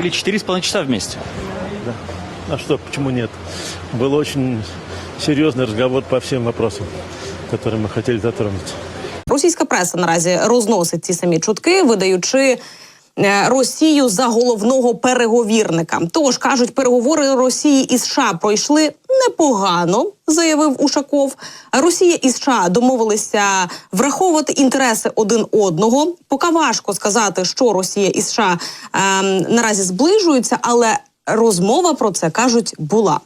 провели 4,5 часа вместе. А что, почему нет? Был очень серьезный разговор по всем вопросам, которые мы хотели затронуть. Російська преса наразі розносить ці самі чутки, видаючи. е, Росію за головного переговірника. Тож кажуть, переговори Росії і США пройшли непогано, заявив Ушаков. Росія і США домовилися враховувати інтереси один одного. Поки важко сказати, що Росія і США ем, наразі зближуються, але розмова про це кажуть була.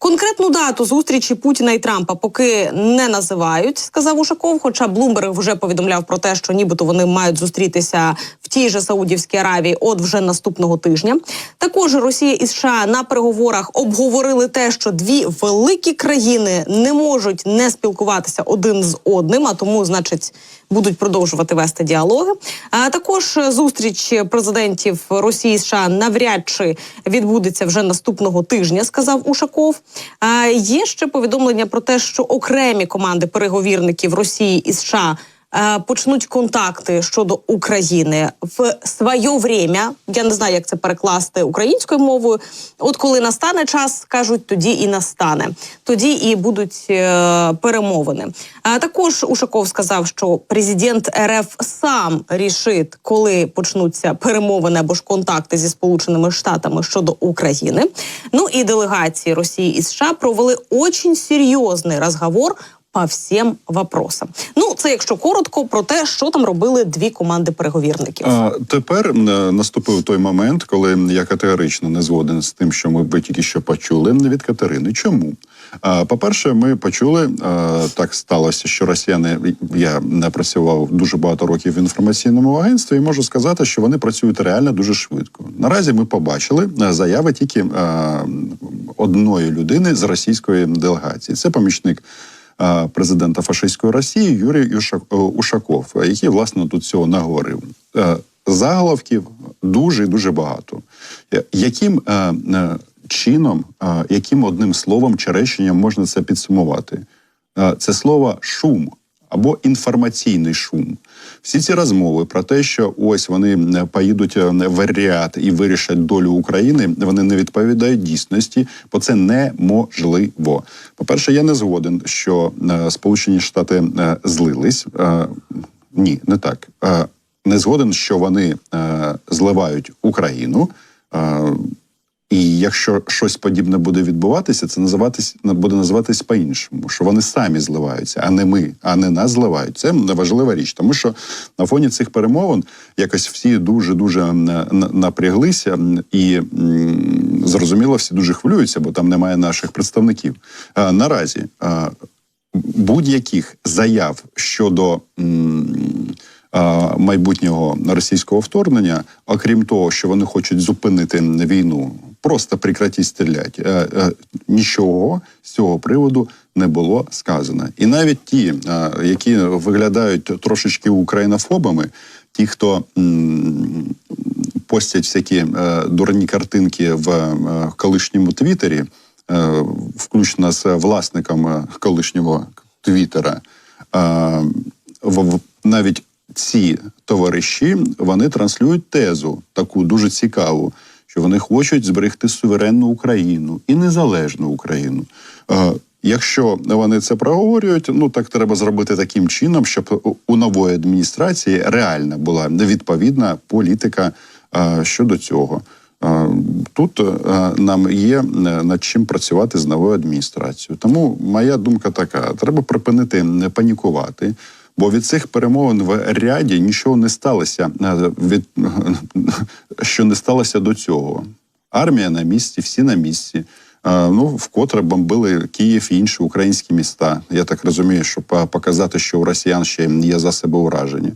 Конкретну дату зустрічі Путіна і Трампа поки не називають, сказав Ушаков. Хоча Блумберг вже повідомляв про те, що нібито вони мають зустрітися в тій же Саудівській Аравії, от вже наступного тижня. Також Росія і США на переговорах обговорили те, що дві великі країни не можуть не спілкуватися один з одним, а тому, значить, будуть продовжувати вести діалоги. А також зустріч президентів Росії і США навряд чи відбудеться вже наступного тижня, сказав Ушаков. А є ще повідомлення про те, що окремі команди переговірників Росії і США. Е, Почнуть контакти щодо України в своє время. Я не знаю, як це перекласти українською мовою. От коли настане час, кажуть, тоді і настане. Тоді і будуть е, перемовини. А також Ушаков сказав, що президент РФ сам рішить, коли почнуться перемовини або ж контакти зі Сполученими Штатами щодо України. Ну і делегації Росії і США провели очень серйозний розговор всім вопросам. Ну це якщо коротко про те, що там робили дві команди переговірників. А тепер е, наступив той момент, коли я категорично не згоден з тим, що ми ви тільки що почули від Катерини. Чому? По-перше, ми почули е, так сталося, що росіяни я не працював дуже багато років в інформаційному агентстві, і можу сказати, що вони працюють реально дуже швидко. Наразі ми побачили е, заяви тільки одної людини з російської делегації. Це помічник президента фашистської Росії Юрій е, Ушаков, який власне тут цього наговорив. Е, Заголовків дуже дуже багато. Е, Яким е, е, чином, е, яким одним словом чи реченням можна це підсумувати? Е, Це слово шум або інформаційний шум. Всі ці розмови про те, що ось вони поїдуть е, в ряд і вирішать долю України, вони не відповідають дійсності, бо це неможливо. По-перше, я не згоден, що е, Сполучені Штати е, злились. Ні, не так. Не згоден, що вони зливають Україну. І якщо щось подібне буде відбуватися, це називатись буде називатись по-іншому, що вони самі зливаються, а не ми, а не нас зливають. Це важлива річ, тому що на фоні цих перемовин якось всі дуже дуже напряглися, і зрозуміло, всі дуже хвилюються, бо там немає наших представників. Наразі будь-яких заяв щодо. А, Майбутнього російського вторгнення, окрім того, що вони хочуть зупинити війну, просто прекратіть стріляти. Е, е, Нічого з цього приводу не було сказано. І навіть ті, е, які виглядають трошечки українофобами, ті, хто постять всякі е, дурні картинки в е, колишньому Твіттері, е, включно з власником е, колишнього Твіттера, е, навіть ці товариші вони транслюють тезу таку дуже цікаву, що вони хочуть зберегти суверенну Україну і незалежну Україну. Е, Якщо вони це проговорюють, ну так треба зробити таким чином, щоб у- нової адміністрації реальна була відповідна політика е, щодо цього. Е, Тут нам є над чим працювати з новою адміністрацією. Тому моя думка така: треба припинити не панікувати. Бо від цих перемовин в ряді нічого не сталося е, від що не сталося до цього. Армія на місці, всі на місці. Е, Ну, вкотре бомбили Київ і інші українські міста. Я так розумію, щоб е, показати, що у росіян ще є засоби ураження.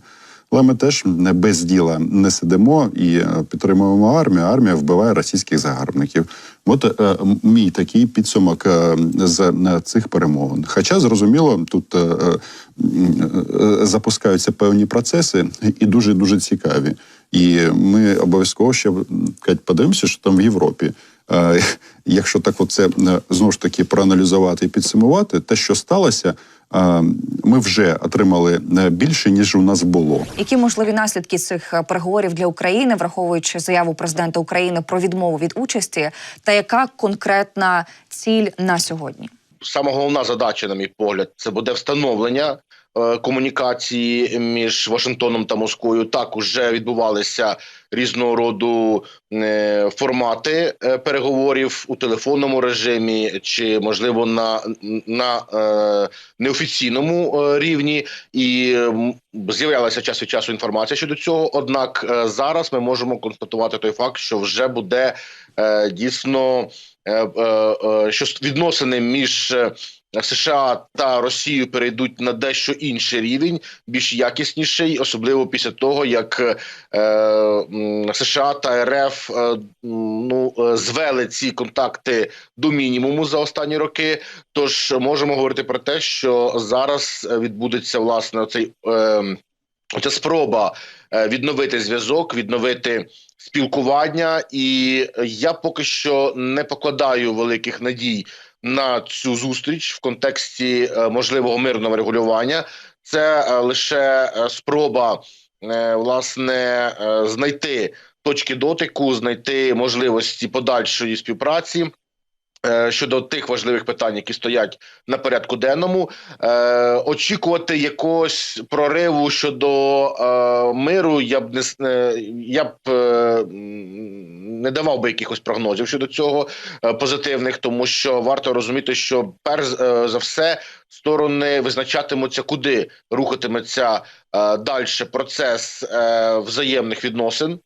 Але ми теж не без діла не сидимо і підтримуємо армію. Армія вбиває російських загарбників. От е, мій такий підсумок е, з е, цих перемовин. Хоча зрозуміло, тут е, е, е, запускаються певні процеси і дуже дуже цікаві. І ми обов'язково ще Кать, подивимося, що там в Європі. Е, Якщо так, оце е, знову ж таки проаналізувати і підсумувати, те, що сталося, ми вже отримали е, більше ніж у нас було. Які можливі наслідки цих е, переговорів для України, враховуючи заяву президента України про відмову від участі, та яка конкретна ціль на сьогодні? сама головна задача, на мій погляд, це буде встановлення е, комунікації між Вашингтоном та Москвою. Так уже відбувалися різного роду е, формати е, переговорів у телефонному режимі, чи можливо на, на е, неофіційному е, рівні, і з'являлася час від часу інформація щодо цього. Однак е, зараз ми можемо констатувати той факт, що вже буде е, дійсно е, е, е, що відносини між е, США та Росією перейдуть на дещо інший рівень, більш якісніший, особливо після того, як е, США та РФ е, ну е, звели ці контакти до мінімуму за останні роки. Тож можемо говорити про те, що зараз відбудеться власне цей. Е, Ця спроба е, відновити зв'язок, відновити спілкування, і я поки що не покладаю великих надій на цю зустріч в контексті е, можливого мирного регулювання. Це е, лише е, спроба власне знайти точки дотику, знайти можливості подальшої співпраці. Е, Щодо тих важливих питань, які стоять на порядку денному, е, очікувати якогось прориву щодо е, миру, я б не е, я б не давав би якихось прогнозів щодо цього позитивних, тому що варто розуміти, що перш за все сторони визначатимуться, куди рухатиметься далі процес взаємних відносин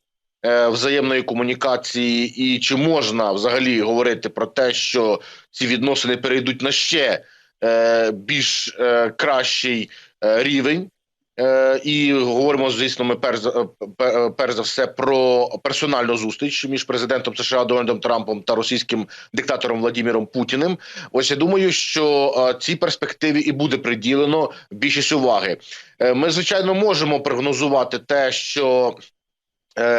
взаємної комунікації, і чи можна взагалі говорити про те, що ці відносини перейдуть на ще е, більш е, кращий е, рівень. Е, і говоримо, звісно, ми перш е, е, перш за все про персональну зустріч між президентом США Дональдом Трампом та російським диктатором Владимиром Путіним. Ось я думаю, що е, цій перспективі і буде приділено більшість уваги. Е, Ми звичайно можемо прогнозувати те, що е,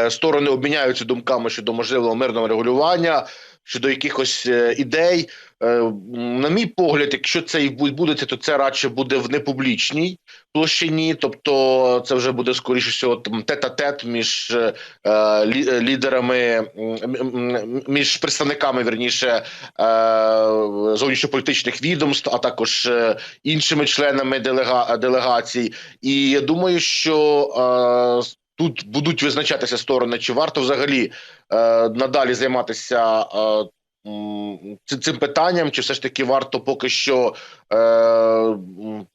сторони обміняються думками щодо можливого мирного регулювання, щодо якихось е, ідей. Е, на мій погляд, якщо це і відбудеться, то це радше буде в непублічній площині, тобто це вже буде скоріше всього тет-а-тет між е, е, лі- е, лідерами, між представниками верніше е, зовнішньополітичних відомств, а також е, іншими членами делега, делегацій. І я думаю, що е, тут будуть визначатися сторони, чи варто взагалі е, надалі займатися. Е, Цим питанням, чи все ж таки варто поки що е,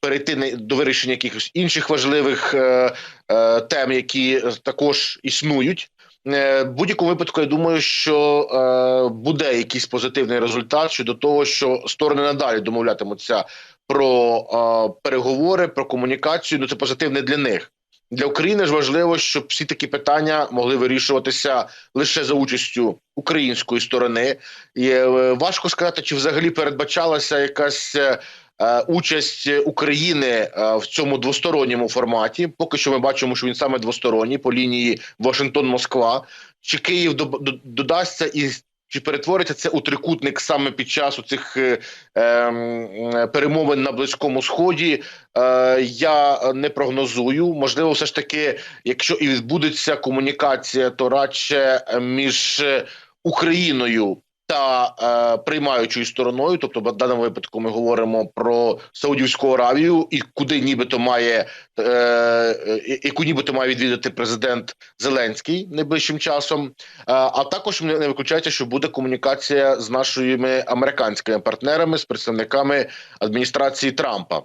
перейти до вирішення якихось інших важливих е, е, тем, які також існують. Е, В будь-якому випадку, я думаю, що е, буде якийсь позитивний результат щодо того, що сторони надалі домовлятимуться про е, переговори, про комунікацію. Ну це позитивне для них. Для України ж важливо, щоб всі такі питання могли вирішуватися лише за участю української сторони. І е, важко сказати, чи взагалі передбачалася якась е, е, участь України в цьому двосторонньому форматі. Поки що ми бачимо, що він саме двосторонній по лінії Вашингтон-Москва. Чи Київ до- до- додасться і чи перетвориться це у трикутник саме під час цих е, е, перемовин на близькому сході? Е, я не прогнозую. Можливо, все ж таки, якщо і відбудеться комунікація, то радше е, між е, Україною та е, приймаючою стороною, тобто в даному випадку ми говоримо про Саудівську Аравію, і куди нібито має е, е, яку нібито має відвідати президент Зеленський найближчим часом. Е, а також не виключається, що буде комунікація з нашими американськими партнерами, з представниками адміністрації Трампа.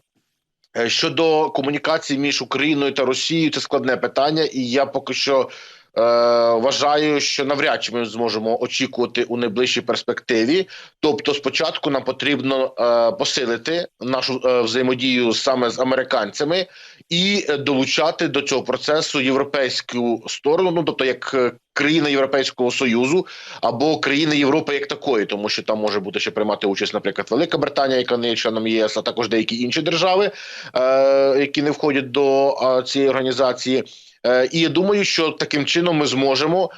Е, Щодо комунікації між Україною та Росією, це складне питання, і я поки що вважаю, що навряд чи ми зможемо очікувати у найближчій перспективі. Тобто, спочатку нам потрібно е, посилити нашу е, взаємодію саме з американцями і е, долучати до цього процесу європейську сторону, ну тобто як е, країни Європейського союзу або країни Європи як такої, тому що там може бути ще приймати участь, наприклад, Велика Британія, яка не є членом ЄС, а також деякі інші держави, е, які не входять до е, цієї організації. Е, І я думаю, що таким чином ми зможемо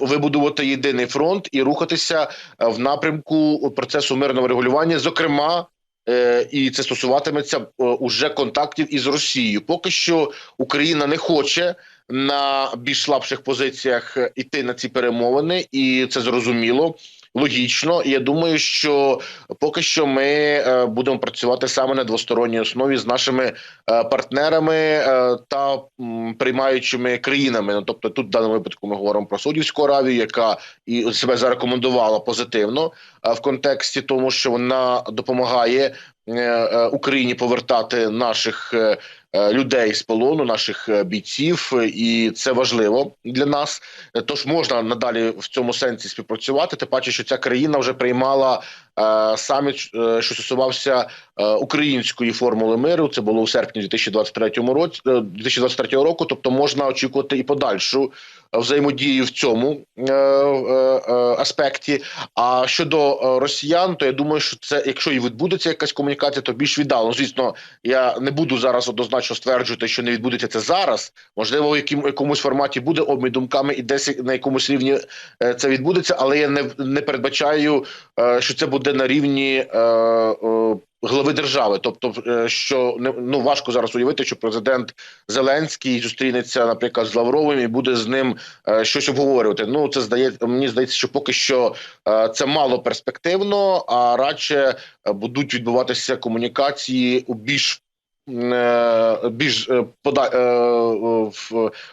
вибудувати єдиний фронт і рухатися е, в напрямку процесу мирного регулювання, зокрема е, і це стосуватиметься уже контактів із Росією. Поки що Україна не хоче на більш слабших позиціях іти на ці перемовини, і це зрозуміло. Логічно, я думаю, що поки що ми е, будемо працювати саме на двосторонній основі з нашими е, партнерами е, та приймаючими країнами. Ну тобто, тут в даному випадку ми говоримо про Саудівську Аравію, яка і себе зарекомендувала позитивно в контексті тому, що вона допомагає Україні повертати наших людей з полону, наших е, бійців, е, і це важливо для нас. Е, Тож можна надалі в цьому сенсі співпрацювати. Тим паче, що ця країна вже приймала е, саміт, е, що стосувався е, української формули миру. Це було у серпні 2023 році, е, 2023 року. Тобто можна очікувати і подальшу е, взаємодію в цьому е, е, е, аспекті. А щодо е, росіян, то я думаю, що це, якщо і відбудеться якась комунікація, то більш віддалено. Звісно, я не буду зараз однозначно стверджувати, що не відбудеться це зараз. Можливо, в яким якомусь форматі буде обмін думками і десь на якомусь рівні е, це відбудеться, але я не, не передбачаю, е, що це буде на рівні. Е, е, Глави держави, тобто, е, що не ну важко зараз уявити, що президент Зеленський зустрінеться, наприклад, з Лавровим і буде з ним е, щось обговорювати. Ну це здається, мені здається, що поки що е, це мало перспективно, а радше е, будуть відбуватися комунікації у більш е, більш е, пода е,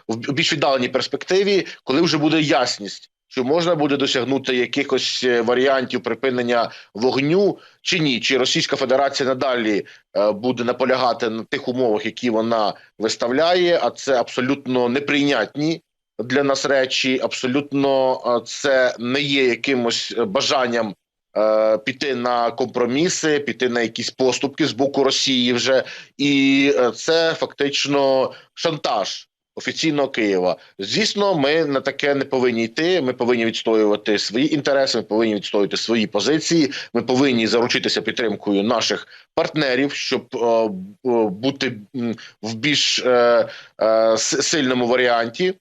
в більш віддаленій перспективі, коли вже буде ясність. Чи можна буде досягнути якихось е, варіантів припинення вогню чи ні? Чи Російська Федерація надалі е, буде наполягати на тих умовах, які вона виставляє? А це абсолютно неприйнятні для нас речі. Абсолютно е, це не є якимось бажанням піти на компроміси, піти на якісь поступки з боку Росії вже, і це фактично шантаж. Офіційного Києва, звісно, ми на таке не повинні йти. Ми повинні відстоювати свої інтереси. Ми повинні відстоювати свої позиції. Ми повинні заручитися підтримкою наших партнерів, щоб е, бути в більш е, е, сильному варіанті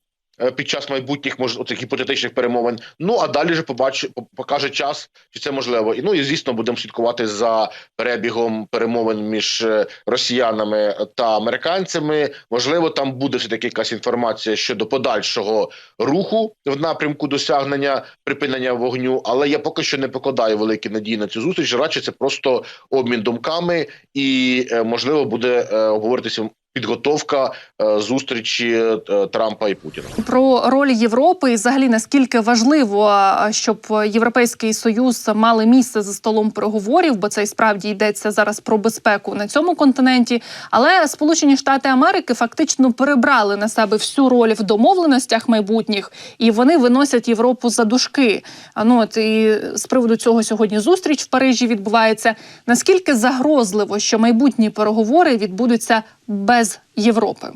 під час майбутніх мож оцих гіпотетичних перемовин. Ну а далі вже побач покаже час, чи це можливо. І ну і звісно, будемо слідкувати за перебігом перемовин між е, росіянами та американцями. Можливо, там буде все таки якась інформація щодо подальшого руху в напрямку досягнення припинення вогню. Але я поки що не покладаю великі надії на цю зустріч. Радше це просто обмін думками, і е, можливо буде е, обговоритися підготовка е, зустрічі е, Трампа і Путіна. про роль Європи і взагалі наскільки важливо, щоб Європейський Союз мали місце за столом переговорів, бо це і справді йдеться зараз про безпеку на цьому континенті. Але Сполучені Штати Америки фактично перебрали на себе всю роль в домовленостях майбутніх, і вони виносять Європу за дужки. А ну от і з приводу цього сьогодні зустріч в Парижі відбувається. Наскільки загрозливо, що майбутні переговори відбудуться без Європи?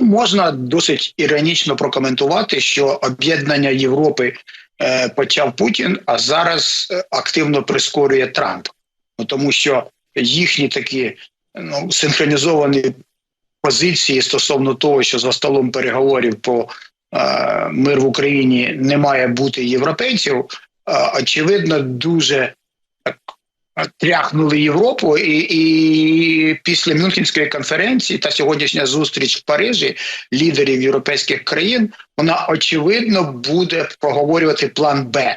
Можна досить іронічно прокоментувати, що об'єднання Європи е, почав Путін, а зараз е, активно прискорює Трамп. Ну тому що їхні такі ну, синхронізовані позиції стосовно того, що за столом переговорів по е, мир в Україні не має бути європейців, е, очевидно, дуже тряхнули Європу, і, і після Мюнхенської конференції та сьогоднішня зустріч в Парижі лідерів європейських країн вона очевидно буде проговорювати план Б.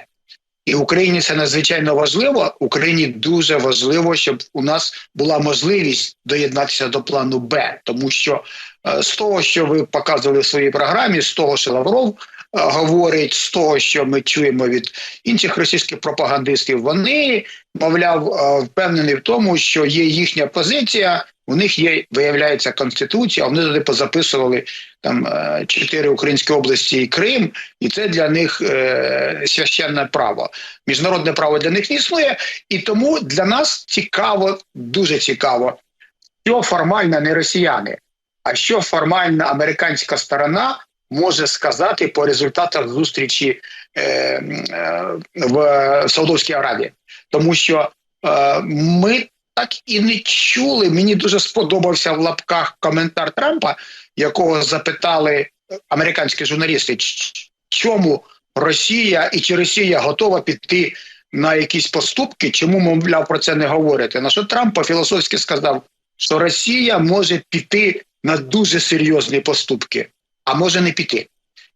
І Україні це надзвичайно важливо. Україні дуже важливо, щоб у нас була можливість доєднатися до плану Б, тому що е, з того, що ви показували в своїй програмі, з того, що Лавров говорить, з того, що ми чуємо від інших російських пропагандистів, вони мовляв, е, впевнені в тому, що є їхня позиція. У них є, виявляється, конституція. Вони туди позаписували там е, чотири українські області і Крим, і це для них е, священне право. Міжнародне право для них не існує, і тому для нас цікаво, дуже цікаво, що формально не росіяни, а що формально американська сторона може сказати по результатах зустрічі е, е, в Саудовській Аравії, тому що е, ми так і не чули. Мені дуже сподобався в лапках коментар Трампа, якого запитали американські журналісти, чому Росія і чи Росія готова піти на якісь поступки, чому мовляв про це не говорити. На що Трамп по-філософськи сказав, що Росія може піти на дуже серйозні поступки, а може не піти.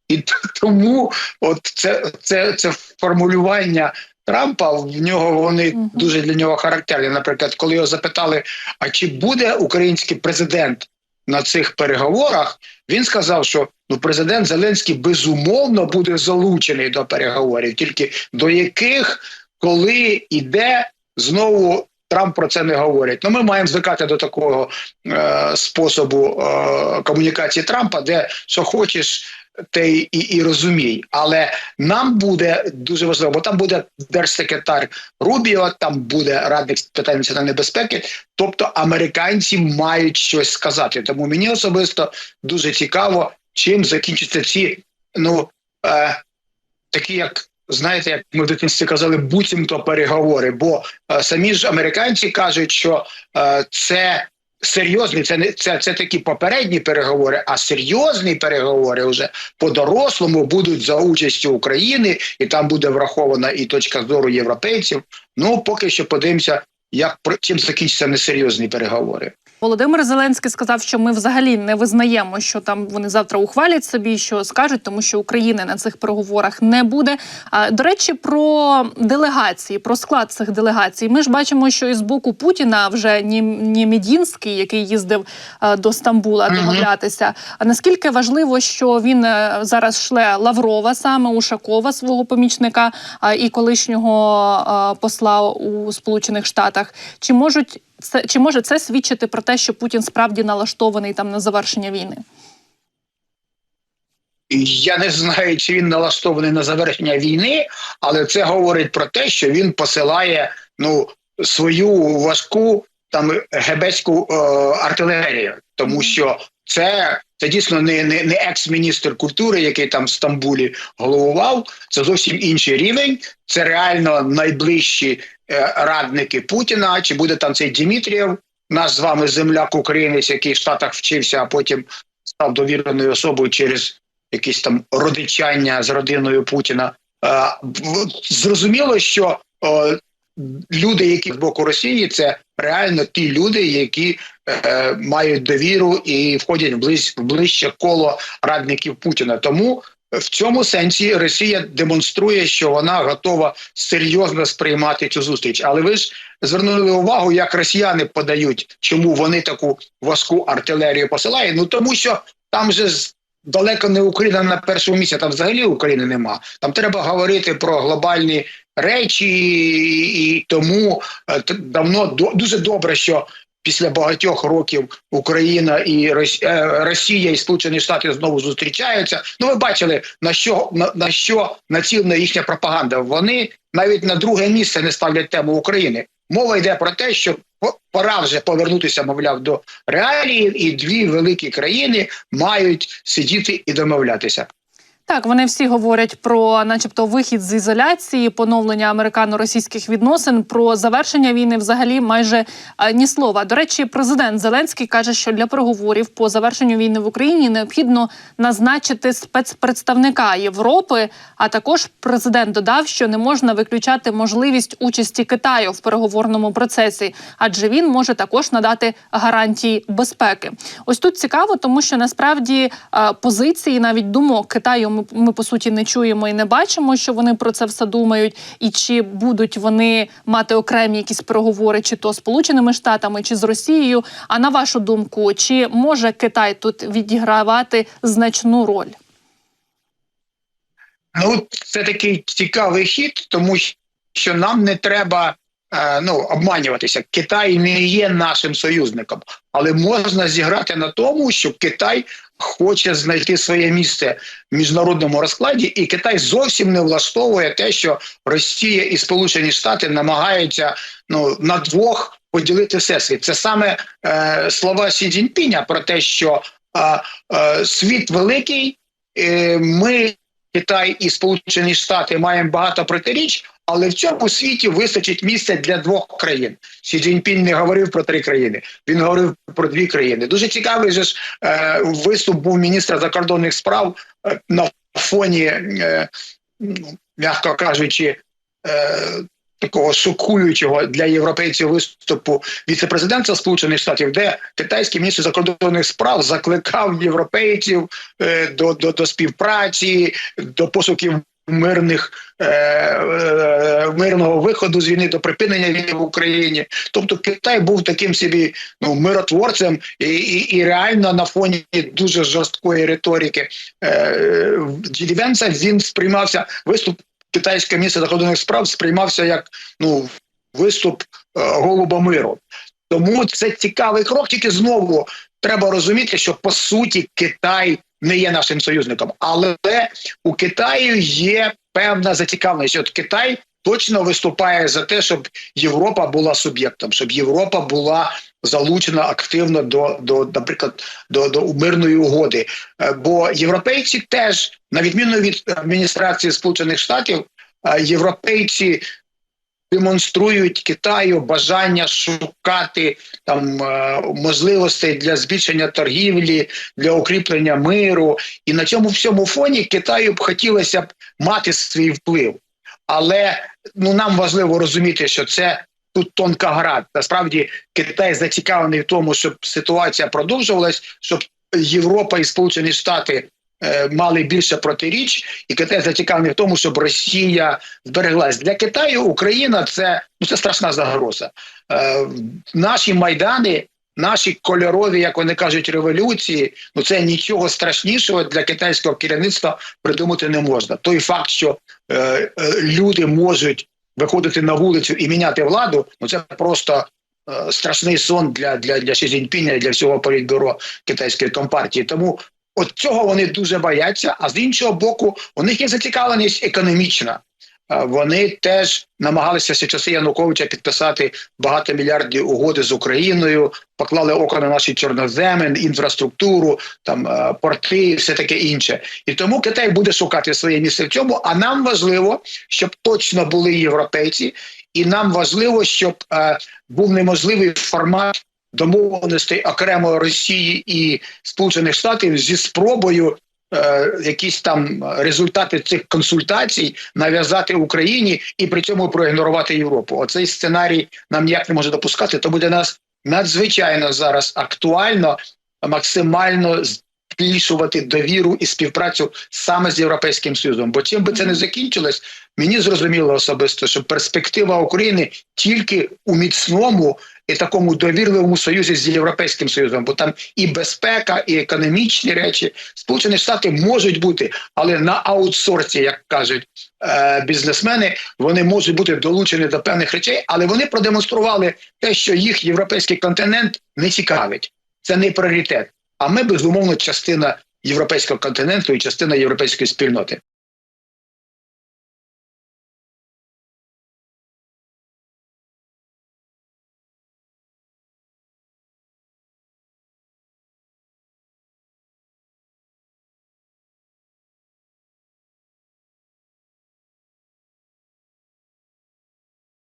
І тому от це, це, це формулювання Трампа в нього вони дуже для нього характерні. Наприклад, коли його запитали, а чи буде український президент на цих переговорах, він сказав, що ну президент Зеленський безумовно буде залучений до переговорів, тільки до яких, коли іде знову. Трамп про це не говорить. Ну, ми маємо звикати до такого е, способу е, комунікації Трампа, де що хочеш, те і, і розумій. Але нам буде дуже важливо, бо там буде держсекретар Рубіо, там буде радник з питань національної безпеки. Тобто американці мають щось сказати. Тому мені особисто дуже цікаво, чим закінчаться ці ну е, такі, як знаєте, як ми в дитинстві казали, буцімто переговори. Бо е, самі ж американці кажуть, що е, це. Серйозні, це не це, це такі попередні переговори, а серйозні переговори вже по-дорослому будуть за участю України, і там буде врахована і точка зору європейців. Ну поки що подивимося, як про чим закінчаться несерйозні переговори. Володимир Зеленський сказав, що ми взагалі не визнаємо, що там вони завтра ухвалять собі, що скажуть, тому що України на цих переговорах не буде. А до речі, про делегації, про склад цих делегацій. Ми ж бачимо, що із боку Путіна вже Нім- Німедінський, який їздив е, до Стамбула домовлятися. А наскільки важливо, що він е, зараз шле Лаврова, саме Ушакова, свого помічника а, і колишнього е, посла у Сполучених Штатах, чи можуть це чи може це свідчити про те, що Путін справді налаштований там на завершення війни? Я не знаю, чи він налаштований на завершення війни, але це говорить про те, що він посилає ну свою важку там гебецьку е, артилерію, тому що це, це дійсно не, не, не екс-міністр культури, який там в Стамбулі головував. Це зовсім інший рівень. Це реально найближчі радники Путіна. Чи буде там цей Дмитрієв, наш з вами земляк українець, який в Штатах вчився, а потім став довіреною особою через якісь там родичання з родиною Путіна. Е, Зрозуміло, що е, люди, які з боку Росії, це реально ті люди, які е, мають довіру і входять в ближче коло радників Путіна. Тому в цьому сенсі Росія демонструє, що вона готова серйозно сприймати цю зустріч. Але ви ж звернули увагу, як росіяни подають, чому вони таку важку артилерію посилають. Ну тому що там же далеко не Україна на першому місці, там взагалі України нема. Там треба говорити про глобальні речі, і, тому е, давно дуже добре, що. Після багатьох років Україна і е, Росія і Сполучені Штати знову зустрічаються. Ну, ви бачили на що на, на що націлена їхня пропаганда. Вони навіть на друге місце не ставлять тему України. Мова йде про те, що по- пора вже повернутися, мовляв, до реалії, і дві великі країни мають сидіти і домовлятися. Так, вони всі говорять про, начебто, вихід з ізоляції, поновлення американо-російських відносин, про завершення війни. Взагалі, майже е, ні слова. До речі, президент Зеленський каже, що для переговорів по завершенню війни в Україні необхідно назначити спецпредставника Європи. А також президент додав, що не можна виключати можливість участі Китаю в переговорному процесі, адже він може також надати гарантії безпеки. Ось тут цікаво, тому що насправді е, позиції, навіть думок Китаю, ми, ми по суті не чуємо і не бачимо, що вони про це все думають, і чи будуть вони мати окремі якісь переговори, чи то Сполученими Штатами, чи з Росією. А на вашу думку, чи може Китай тут відігравати значну роль? Ну, це такий цікавий хід, тому що нам не треба е, ну, обманюватися. Китай не є нашим союзником, але можна зіграти на тому, що Китай хоче знайти своє місце в міжнародному розкладі, і Китай зовсім не влаштовує те, що Росія і Сполучені Штати намагаються ну на двох поділити всесвіт. Це саме е, слова Сі Цзіньпіня про те, що е, е, світ великий. е, Ми Китай і Сполучені Штати маємо багато протиріч, але в цьому світі вистачить місця для двох країн. Сі Цзіньпінь не говорив про три країни. Він говорив про дві країни. Дуже цікавий же ж е, виступ був міністра закордонних справ е, на фоні, е, м'яко кажучи, е, такого шокуючого для європейців виступу віцепрезидента Сполучених Штатів, де китайський міністр закордонних справ закликав європейців е, до, до, до співпраці, до пошуків мирних е, е, мирного виходу з війни до припинення війни в Україні. Тобто Китай був таким собі ну миротворцем і, і, і реально на фоні дуже жорсткої риторики е, Джі Венса він сприймався виступ китайського міністра закордонних справ сприймався як ну виступ е, голуба миру. Тому це цікавий крок. Тільки знову треба розуміти, що по суті Китай не є нашим союзником, але у Китаю є певна зацікавленість. От Китай точно виступає за те, щоб Європа була суб'єктом, щоб Європа була залучена активно до, до наприклад, до, до мирної угоди. Е, Бо європейці теж, на відміну від адміністрації Сполучених Штатів, е, європейці демонструють Китаю бажання шукати там е, можливостей для збільшення торгівлі, для укріплення миру. І на цьому всьому фоні Китаю б хотілося б мати свій вплив. Але ну нам важливо розуміти, що це тут тонка гра. Насправді Китай зацікавлений в тому, щоб ситуація продовжувалась, щоб Європа і Сполучені Штати мали більше протиріч, і Китай зацікавлений в тому, щоб Росія збереглась. Для Китаю Україна це ну це страшна загроза. Е, наші майдани. Наші кольорові, як вони кажуть, революції, ну це нічого страшнішого для китайського керівництва придумати не можна. Той факт, що е, е, люди можуть виходити на вулицю і міняти владу, ну це просто е, страшний сон для, для, для Ші Цзіньпіня і для всього політбюро китайської компартії. Тому от цього вони дуже бояться. А з іншого боку, у них є зацікавленість економічна. Е, Вони теж намагалися ще часи Януковича підписати багатомільярдні угоди з Україною, поклали око на наші чорноземи, інфраструктуру, там е, порти, і все таке інше. І тому Китай буде шукати своє місце в цьому. А нам важливо, щоб точно були європейці, і нам важливо, щоб е, був неможливий формат домовленостей окремо Росії і Сполучених Штатів зі спробою е, якісь там результати цих консультацій нав'язати Україні і при цьому проігнорувати Європу. Оцей сценарій нам ніяк не може допускати. Тому буде нас надзвичайно зараз актуально максимально збільшувати довіру і співпрацю саме з європейським союзом. Бо чим би це не закінчилось, мені зрозуміло особисто, що перспектива України тільки у міцному і такому довірливому союзі з європейським союзом, бо там і безпека, і економічні речі Сполучені Штати можуть бути, але на аутсорсі, як кажуть е, бізнесмени, вони можуть бути долучені до певних речей, але вони продемонстрували те, що їх європейський континент не цікавить. Це не пріоритет. А ми безумовно частина європейського континенту і частина європейської спільноти.